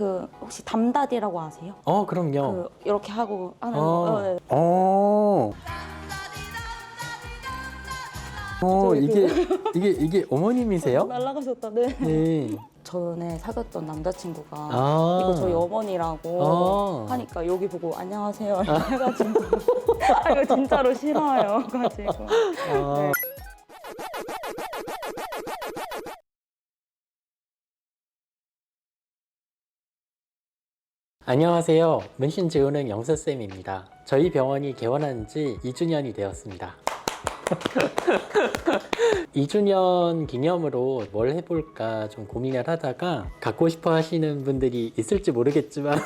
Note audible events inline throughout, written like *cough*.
그 혹시 담다디라고 아세요? 어, 그럼요. 그 이렇게 하고 하는 어. 거. 어, 네. 어. 어, 이게 *laughs* 이게 이게 어머님이세요? 날라가셨다. 네. 네. 전에 사귀었던 남자친구가 아. 이거 저희 어머니라고 아. 하니까 여기 보고 안녕하세요 이렇게 *laughs* 해가지고 아 이거 진짜로 싫어요 *laughs* 가지고 아. 안녕하세요. 문신지우는 영서쌤입니다. 저희 병원이 개원한 지 2주년이 되었습니다. *laughs* 2주년 기념으로 뭘 해볼까 좀 고민을 하다가 갖고 싶어 하시는 분들이 있을지 모르겠지만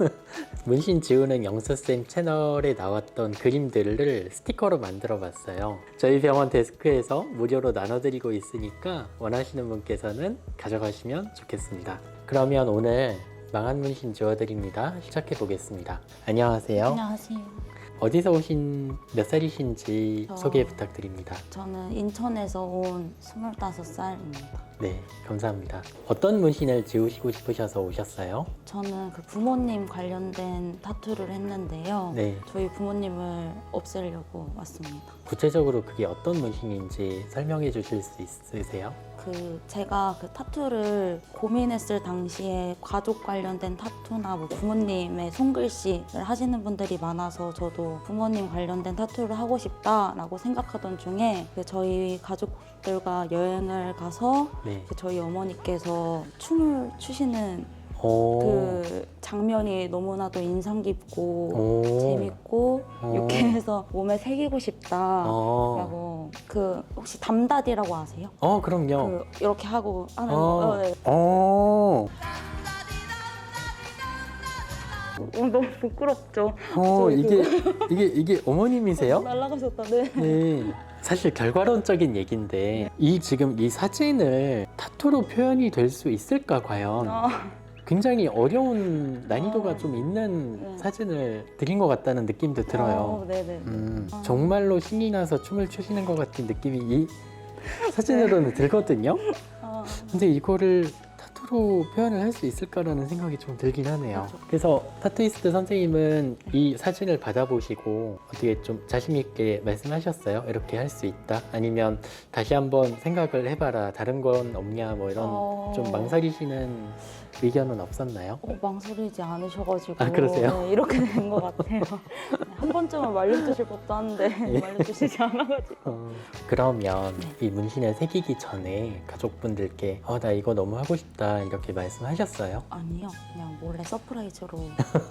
*laughs* 문신 지우는 영서쌤 채널에 나왔던 그림들을 스티커로 만들어 봤어요. 저희 병원 데스크에서 무료로 나눠드리고 있으니까 원하시는 분께서는 가져가시면 좋겠습니다. 그러면 오늘 망한 문신 지워드립니다. 시작해 보겠습니다. 안녕하세요. 안녕하세요 어디서 오신 몇 살이신지 저- 소개 부탁드립니다. 저는 인천에서 온 25살입니다 네, 감사합니다. 어떤 문신을 지우시고 싶으셔서 오셨어요? 저는 그 부모님 관련된 타투를 했는데요 네, 저희 부모님을 없애려고 왔습니다 구체적으로 그게 어떤 문신인지 설명해 주실 수 있으세요? 그 제가 그 타투를 고민했을 당시에 가족 관련된 타투나 뭐 부모님의 손글씨를 하시는 분들이 많아서 저도 부모님 관련된 타투를 하고 싶다라고 생각하던 중에 그 저희 가족들과 여행을 가서 네. 그 저희 어머니께서 춤을 추시는 오, 그 장면이 너무나도 인상 깊고 오. 재밌고 오. 유쾌해서 몸에 새기고 싶다라고 어. 그 혹시 담다디라고 아세요? 어, 그럼요. 그 이렇게 하고 하는 어. 거. 어, 네. 어. 어, 너무 부끄럽죠. 어, 이게 *laughs* 이게 이게 어머님이세요? 날라가셨다. 네. 네. 사실 결과론적인 얘기인데 이 지금 이 사진을 타투로 표현이 될 수 있을까 과연 아, 굉장히 어려운 난이도가 아. 좀 있는 네. 사진을 드린 것 같다는 느낌도 들어요. 어, 네네. 음, 아. 정말로 신이 나서 춤을 추시는 것 같은 느낌이 이 사진으로는 들거든요. 아, 근데 이거를 타투로 표현을 할 수 있을까라는 생각이 좀 들긴 하네요. 그렇죠. 그래서 타투이스트 선생님은 이 사진을 받아보시고 어떻게 좀 자신 있게 말씀하셨어요? 이렇게 할 수 있다? 아니면 다시 한번 생각을 해봐라. 다른 건 없냐? 뭐 이런 어. 좀 망설이시는 의견은 없었나요? 어, 망설이지 않으셔가지고 아, 그러세요? 네, 이렇게 된 것 같아요. 네, *laughs* 한 번쯤은 말려주실 법도 한데 *laughs* 예. 말려주시지 않아가지고. 어, 그러면 네. 이 문신을 새기기 전에 가족분들께 어, 나 이거 너무 하고 싶다 이렇게 말씀하셨어요? 아니요, 그냥 몰래 서프라이즈로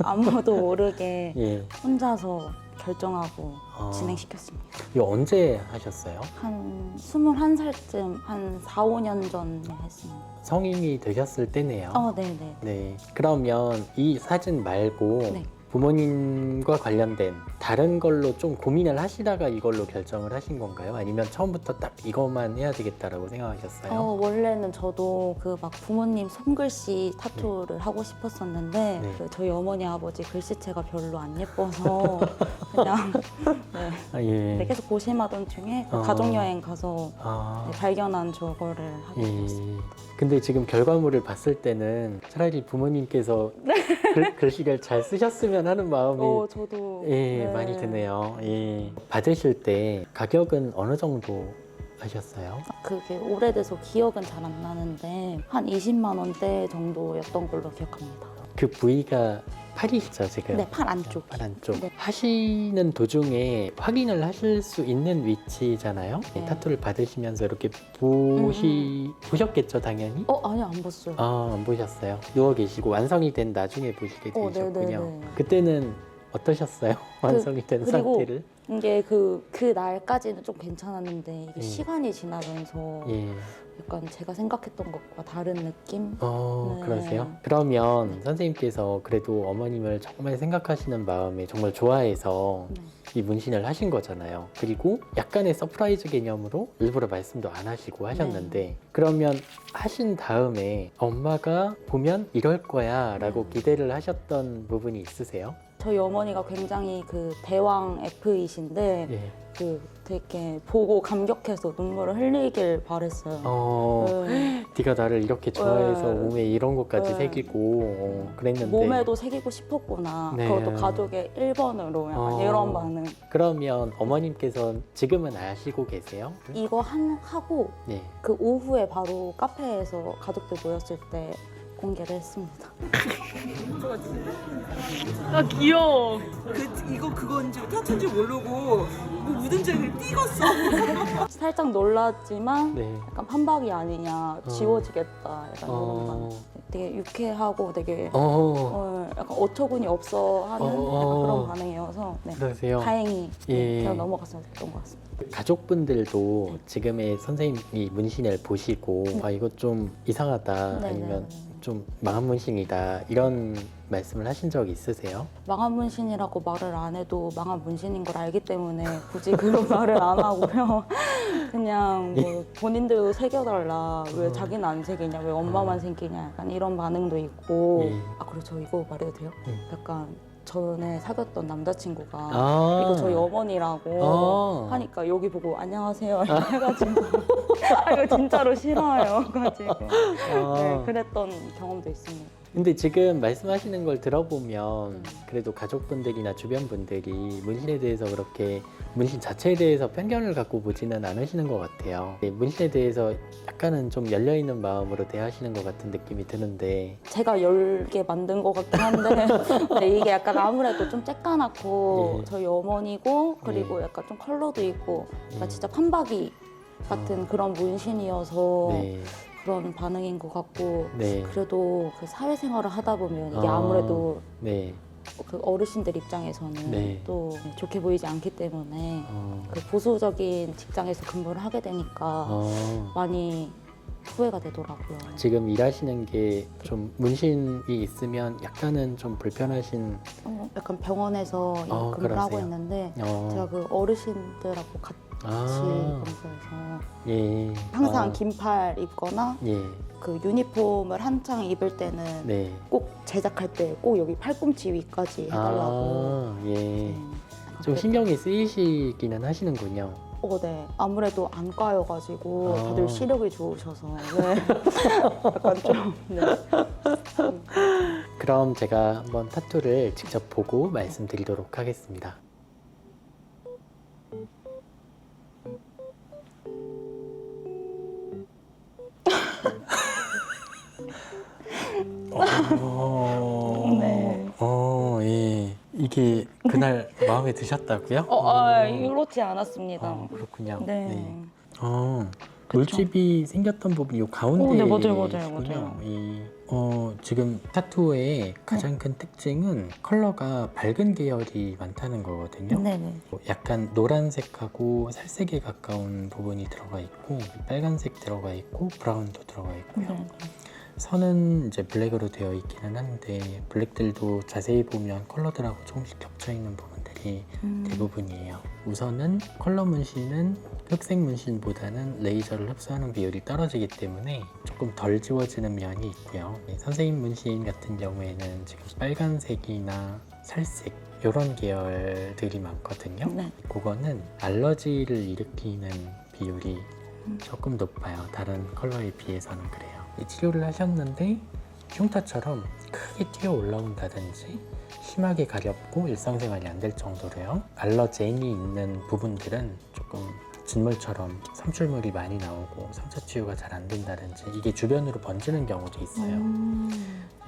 아무도 모르게 *laughs* 예. 혼자서 결정하고 어, 진행시켰습니다. 이거 언제 하셨어요? 한 21살쯤 한 4, 5년 전에 했습니다. 성인이 되셨을 때네요. 어, 네네. 네. 그러면 이 사진 말고 네. 부모님과 관련된 다른 걸로 좀 고민을 하시다가 이걸로 결정을 하신 건가요? 아니면 처음부터 딱 이것만 해야 되겠다라고 생각하셨어요? 어, 원래는 저도 그 막 부모님 손글씨 타투를 하고 싶었었는데 네. 그 저희 어머니 아버지 글씨체가 별로 안 예뻐서 *laughs* 그냥 *laughs* 네, 아, 예. 네, 계속 고심하던 중에 그 어. 가족여행 가서 아, 네, 발견한 저거를 하게 예. 되었습니다. 근데 지금 결과물을 봤을 때는 차라리 부모님께서 글, 글씨를 잘 쓰셨으면 하는 마음이 네. 어, 저도 예, 네. 많이 드네요. 예. 받으실 때 가격은 어느 정도 하셨어요? 그게 오래돼서 기억은 잘 안 나는데 한 20만 원대 정도였던 걸로 기억합니다. 그 부위가 팔이시죠, 지금? 네, 팔 안쪽. 팔 안쪽. 네. 하시는 도중에 확인을 하실 수 있는 위치잖아요. 네. 타투를 받으시면서 이렇게 보시 보셨겠죠, 당연히. 어, 아니 안 봤어요. 아, 안 보셨어요. 누워 계시고 완성이 된 나중에 보시게 어, 되셨군요. 네네네. 그때는 어떠셨어요? *laughs* 완성이 된 그리고 상태를? 이게 그, 그 날까지는 좀 괜찮았는데 이게 예. 시간이 지나면서 예. 약간 제가 생각했던 것과 다른 느낌? 어, 네. 그러세요? 그러면 선생님께서 그래도 어머님을 정말 생각하시는 마음에 정말 좋아해서 네. 이 문신을 하신 거잖아요. 그리고 약간의 서프라이즈 개념으로 일부러 말씀도 안 하시고 하셨는데 네. 그러면 하신 다음에 엄마가 보면 이럴 거야 라고 네. 기대를 하셨던 부분이 있으세요? 저희 어머니가 굉장히 그 대왕 F이신데 예. 그 되게 보고 감격해서 눈물을 흘리길 바랬어요. 어, 네. 네가 나를 이렇게 좋아해서 네. 몸에 이런 것까지 네. 새기고 어, 그랬는데 몸에도 새기고 싶었구나. 네. 그것도 가족의 1번으로 약간 어. 이런 반응. 그러면 어머님께서 지금은 아시고 계세요? 이거 한, 하고 네. 그 오후에 바로 카페에서 가족들 모였을 때 공개를 했습니다. 아 귀여워. 그 이거 그건지 타투인지 모르고 뭐 묻은지 그냥 띄었어. 살짝 놀랐지만 네. 약간 판박이 아니냐, 어. 지워지겠다 약간 이런 어. 되게 유쾌하고 되게 어, 어, 약간 어처구니 없어 하는 어. 약간 그런 반응이어서 네. 그러세요. 다행히 예. 그냥 넘어갔었던 것 같습니다. 가족분들도 지금의 선생님이 문신을 보시고 아 이거 좀 이상하다 네, 아니면 네, 네. 좀 망한 문신이다 이런 말씀을 하신 적 있으세요? 망한 문신이라고 말을 안 해도 망한 문신인 걸 알기 때문에 굳이 그런 *laughs* 말을 안 하고요. *laughs* 그냥 뭐 본인들도 새겨달라. 왜 어. 자기는 안 새기냐? 왜 엄마만 새기냐? 약간 이런 반응도 있고. 예. 아 그리고 저 이거 말해도 돼요? 예. 약간 전에 사귀었던 남자친구가 아 이거 저희 어머니라고 아. 하니까 여기 보고 안녕하세요 *laughs* 해가지고 아 이거 진짜로 싫어요. *laughs* 가지고 아. 네, 그랬던 경험도 있습니다. 근데 지금 말씀하시는 걸 들어보면 음. 그래도 가족분들이나 주변 분들이 문신에 대해서 그렇게 문신 자체에 대해서 편견을 갖고 보지는 않으시는 것 같아요. 네, 문신에 대해서 약간은 좀 열려 있는 마음으로 대하시는 것 같은 느낌이 드는데 제가 열개 만든 것 같긴 한데 근데 *laughs* 이게 약간 아무래도 좀 쬐까맣고 네. 저희 어머니고 그리고 네. 약간 좀 컬러도 있고 약간 음. 진짜 판박이 같은 그런 문신이어서 네, 그런 반응인 것 같고 네, 그래도 그 사회생활을 하다 보면 이게 아. 아무래도 네, 그 어르신들 입장에서는 네. 또 좋게 보이지 않기 때문에 어, 그 보수적인 직장에서 근무를 하게 되니까 어. 많이 후회가 되더라고요. 지금 일하시는 게 좀 문신이 있으면 약간은 좀 불편하신 어, 약간 병원에서 어, 근무를 하고 그러세요? 있는데 어, 제가 그 어르신들하고 같이 아, 근무해서 예, 항상 아, 긴팔 입거나 예, 그 유니폼을 한창 입을 때는 네, 꼭 제작할 때 꼭 여기 팔꿈치 위까지 해달라고 아, 예. 음, 좀 신경이 쓰이시기는 하시는군요. 어, 네. 아무래도 안 까여가지고 아. 다들 시력이 좋으셔서 네. *laughs* 약간 좀 네. 그럼 제가 한번 타투를 직접 보고 말씀드리도록 하겠습니다. 어, 네. 어, 예. 이게 그날 마음에 드셨다고요? 어, 아, 이렇지 않았습니다. 어, 그렇군요. 네. 어, 그쵸. 물집이 생겼던 부분이 요 가운데 어, 네, 맞아요, 맞아요, 맞아요. 이, 어, 지금 타투의 가장 큰 특징은 컬러가 밝은 계열이 많다는 거거든요. 네네. 약간 노란색하고 살색에 가까운 부분이 들어가 있고 빨간색 들어가 있고 브라운도 들어가 있고요. 네. 선은 이제 블랙으로 되어 있기는 한데 블랙들도 자세히 보면 컬러들하고 조금씩 겹쳐 있는 부분들이 음. 대부분이에요. 우선은 컬러 문신은 흑색 문신보다는 레이저를 흡수하는 비율이 떨어지기 때문에 조금 덜 지워지는 면이 있고요. 네, 선생님 문신 같은 경우에는 지금 빨간색이나 살색 이런 계열들이 많거든요. 네. 그거는 알러지를 일으키는 비율이 음. 조금 높아요. 다른 컬러에 비해서는 그래요. 이 치료를 하셨는데 흉터처럼 크게 튀어 올라온다든지 심하게 가렵고 일상생활이 안 될 정도로요. 알러젠이 있는 부분들은 조금 진물처럼 삼출물이 많이 나오고 상처 치유가 잘 안 된다든지 이게 주변으로 번지는 경우도 있어요. 음.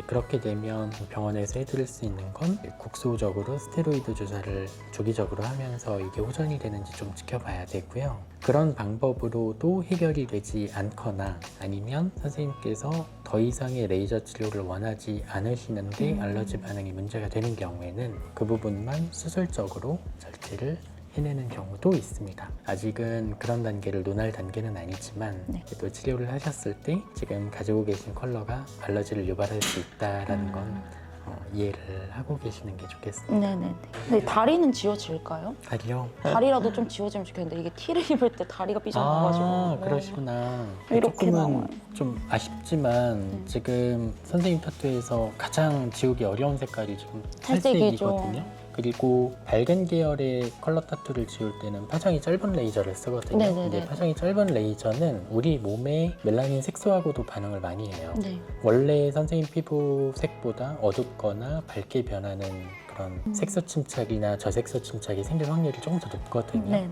그렇게 되면 병원에서 해드릴 수 있는 건 국소적으로 스테로이드 주사를 주기적으로 하면서 이게 호전이 되는지 좀 지켜봐야 되고요. 그런 방법으로도 해결이 되지 않거나 아니면 선생님께서 더 이상의 레이저 치료를 원하지 않으시는데 음. 알러지 반응이 문제가 되는 경우에는 그 부분만 수술적으로 절제를 해내는 경우도 있습니다. 아직은 그런 단계를 논할 단계는 아니지만 네. 또 치료를 하셨을 때 지금 가지고 계신 컬러가 알러지를 유발할 수 있다라는 건 어, 이해를 하고 계시는 게 좋겠습니다. 네네네. 근데 다리는 지워질까요? 다리요? 다리라도 좀 지워지면 좋겠는데 이게 티를 입을 때 다리가 삐져나가지고. 아, 네. 그러시구나. 이렇게 나와요. 조금은 좀 아쉽지만 네. 지금 선생님 타투에서 가장 지우기 어려운 색깔이 지금 살색이죠. 살색이거든요. 그리고 밝은 계열의 컬러 타투를 지울 때는 파장이 짧은 레이저를 쓰거든요. 네네네. 근데 파장이 짧은 레이저는 우리 몸의 멜라닌 색소하고도 반응을 많이 해요. 네. 원래 선생님 피부 색보다 어둡거나 밝게 변하는 그런 음. 색소 침착이나 저색소 침착이 생길 확률이 조금 더 높거든요. 네.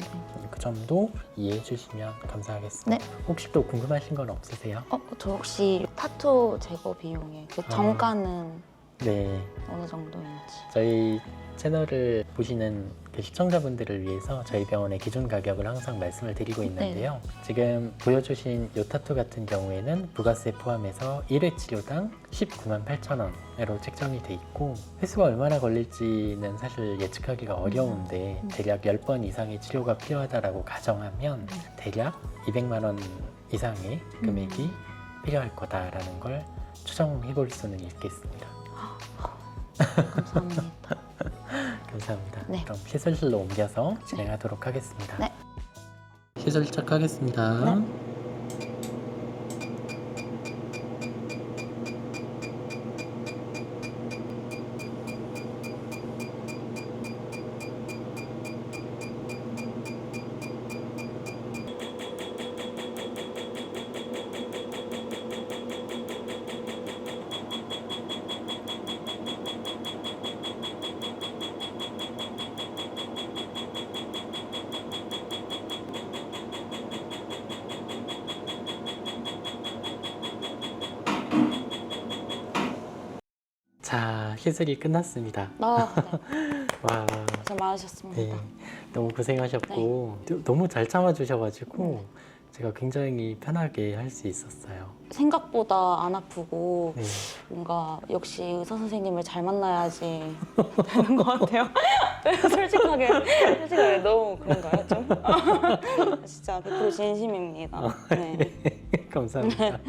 그 점도 이해해 주시면 감사하겠습니다. 혹시 또 궁금하신 건 없으세요? 어, 저 혹시 타투 제거 비용의 그 아. 정가는 네. 어느 정도인지. 저희 채널을 보시는 그 시청자분들을 위해서 저희 병원의 기준 가격을 항상 말씀을 드리고 있는데요. 지금 보여주신 요 타투 같은 경우에는 부가세 포함해서 1회 치료당 19만 8천 원으로 책정이 돼 있고 횟수가 얼마나 걸릴지는 사실 예측하기가 어려운데 음. 대략 10번 이상의 치료가 필요하다라고 가정하면 대략 200만 원 이상의 금액이 필요할 거다라는 걸 추정해 볼 수는 있겠습니다. 감사합니다. *laughs* 감사합니다. 네. 그럼 시술실로 옮겨서 진행하도록 하겠습니다. 네. 시술 시작하겠습니다. 네. 자, 시술이 끝났습니다. 아, 네. *laughs* 와, 고생 많으셨습니다. 네, 너무 고생하셨고 또- 너무 잘 참아주셔가지고 제가 굉장히 편하게 할 수 있었어요. 생각보다 안 아프고 네. 뭔가 역시 의사 선생님을 잘 만나야지 *laughs* 되는 것 같아요. *laughs* 솔직하게 솔직하게 너무 그런가요 좀? 진짜 100% 진심입니다. 네. 감사합니다.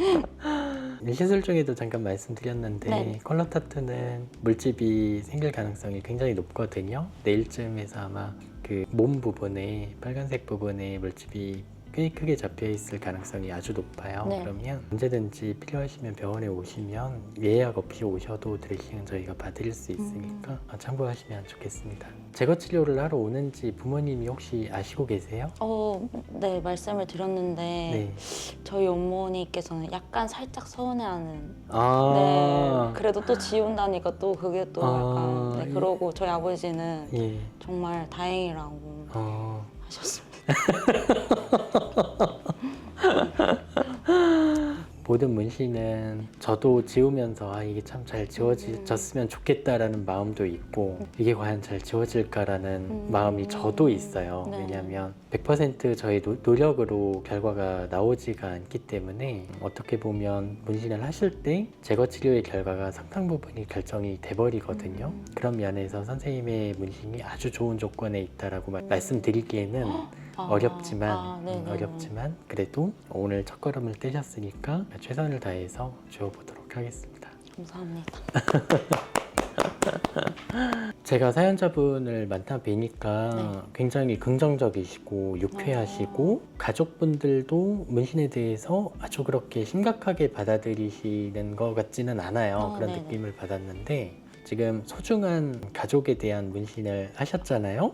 시술 중에도 잠깐 말씀드렸는데 네. 컬러 타투는 물집이 생길 가능성이 굉장히 높거든요. 내일쯤에서 아마 그 몸 부분에 빨간색 부분에 물집이 꽤 크게 잡혀 있을 가능성이 아주 높아요. 네. 그러면 언제든지 필요하시면 병원에 오시면 예약 없이 오셔도 드레싱은 저희가 봐드릴 수 있으니까 음. 참고하시면 좋겠습니다. 제거 치료를 하러 오는지 부모님이 혹시 아시고 계세요? 어, 네 말씀을 드렸는데 네. 저희 어머니께서는 약간 살짝 서운해하는. 아, 네. 그래도 또 지운다니까 또 그게 또 아, 약간. 네, 이- 그러고 저희 아버지는 예. 정말 다행이라고 어. 하셨습니다. *laughs* *laughs* 모든 문신은 저도 지우면서 아, 이게 참 잘 지워졌으면 좋겠다라는 마음도 있고 이게 과연 잘 지워질까라는 음. 마음이 저도 있어요. 네. 왜냐하면 100% 저희 노, 노력으로 결과가 나오지가 않기 때문에 어떻게 보면 문신을 하실 때 제거 치료의 결과가 상당 부분이 결정이 돼버리거든요. 음. 그런 면에서 선생님의 문신이 아주 좋은 조건에 있다라고 말- 말씀드리기에는 아, 어렵지만 아. 음, 어렵지만 그래도 오늘 첫 걸음을 떼셨으니까 최선을 다해서 주어보도록 하겠습니다. 감사합니다. *laughs* 제가 사연자분을 만나 뵈니까 네. 굉장히 긍정적이시고 유쾌하시고 가족분들도 문신에 대해서 아주 그렇게 심각하게 받아들이시는 것 같지는 않아요. 아, 그런 네네. 느낌을 받았는데 지금 소중한 가족에 대한 문신을 하셨잖아요.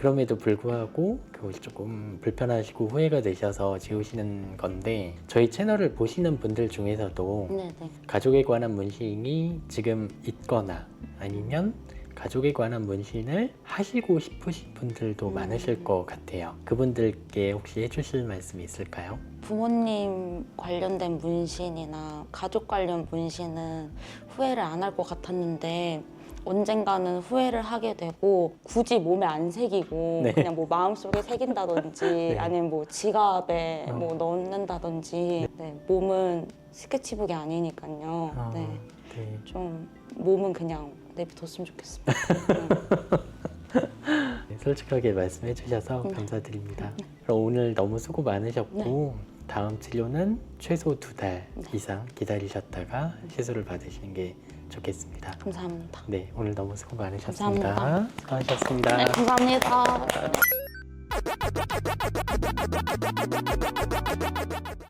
네. 그럼에도 불구하고 그것이 조금 불편하시고 후회가 되셔서 지우시는 건데 저희 채널을 보시는 분들 중에서도 네네. 가족에 관한 문신이 지금 있거나 아니면 가족에 관한 문신을 하시고 싶으신 분들도 음. 많으실 것 같아요. 그분들께 혹시 해주실 말씀이 있을까요? 부모님 관련된 문신이나 가족 관련 문신은 후회를 안 할 것 같았는데 언젠가는 후회를 하게 되고 굳이 몸에 안 새기고 네. 그냥 뭐 마음속에 새긴다든지 *laughs* 아니면 뭐 지갑에 어. 뭐 넣는다든지 네, 몸은 스케치북이 아니니까요. 어, 네, 네. 좀 몸은 그냥 내비뒀으면 좋겠습니다. *laughs* 네, 솔직하게 말씀해 주셔서 네. 감사드립니다. 그럼 오늘 너무 수고 많으셨고 다음 치료는 최소 두달 네. 이상 기다리셨다가 시술을 받으시는 게 좋겠습니다. 감사합니다. 네, 오늘 너무 수고 많으셨습니다. 감사합니다. 수고하셨습니다. 네, 감사합니다.